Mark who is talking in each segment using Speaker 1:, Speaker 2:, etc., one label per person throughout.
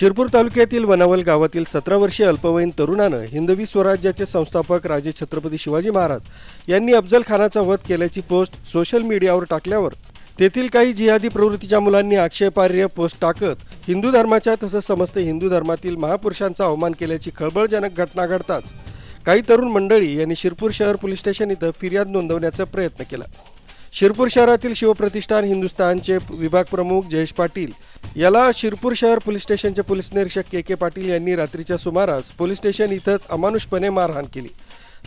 Speaker 1: शिरपूर तालुक्यातील वनावल गावातील सतरा वर्षीय अल्पवयीन तरुणानं हिंदवी स्वराज्याचे संस्थापक राजे छत्रपती शिवाजी महाराज यांनी अफजल खानाचा वध केल्याची पोस्ट सोशल मीडियावर टाकल्यावर तेथील काही जिहादी प्रवृत्तीच्या मुलांनी आक्षेपार्ह पोस्ट टाकत हिंदू धर्माच्या तसंच समस्त हिंदू धर्मातील महापुरुषांचा अवमान केल्याची खळबळजनक घटना घडताच काही तरुण मंडळी यांनी शिरपूर शहर पोलीस स्टेशन इथं फिर्याद नोंदवण्याचा प्रयत्न केला. शिरपूर शहरातील शिवप्रतिष्ठान हिंदुस्थानचे विभाग प्रमुख जयेश पाटील याला शिरपूर शहर पोलीस स्टेशनचे पोलीस निरीक्षक के के पाटील यांनी रात्रीच्या सुमारास पोलीस स्टेशन इथंच अमानुषपणे मारहाण केली.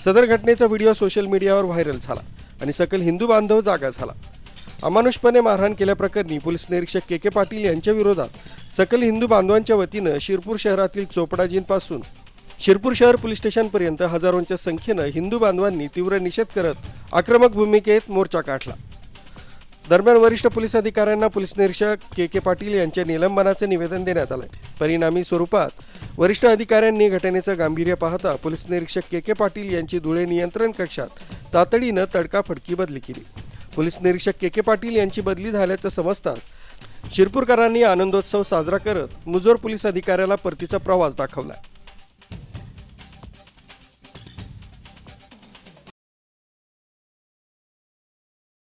Speaker 1: सदर घटनेचा व्हिडिओ सोशल मीडियावर व्हायरल झाला आणि सकल हिंदू बांधव जागा झाला. अमानुषपणे मारहाण केल्याप्रकरणी पोलीस निरीक्षक के के पाटील यांच्या विरोधात सकल हिंदू बांधवांच्या वतीनं शिरपूर शहरातील चोपडाजींपासून शिरपूर शहर पोलीस स्टेशनपर्यंत हजारोंच्या संख्येनं हिंदू बांधवांनी तीव्र निषेध करत आक्रमक भूमिकेत मोर्चा काढला. दरम्यान वरिष्ठ पोलीस अधिकाऱ्यांना पोलीस निरीक्षक के के पाटील यांच्या निलंबनाचे निवेदन देण्यात आलंय. परिणामी स्वरूपात वरिष्ठ अधिकाऱ्यांनी घटनेचं गांभीर्य पाहता पोलीस निरीक्षक के के पाटील यांची धुळे नियंत्रण कक्षात तातडीनं तडकाफडकी बदली केली. पोलीस निरीक्षक के के पाटील यांची बदली झाल्याचं समजताच शिरपूरकरांनी आनंदोत्सव साजरा करत मुजोर पोलीस अधिकाऱ्याला परतीचा प्रवास दाखवला.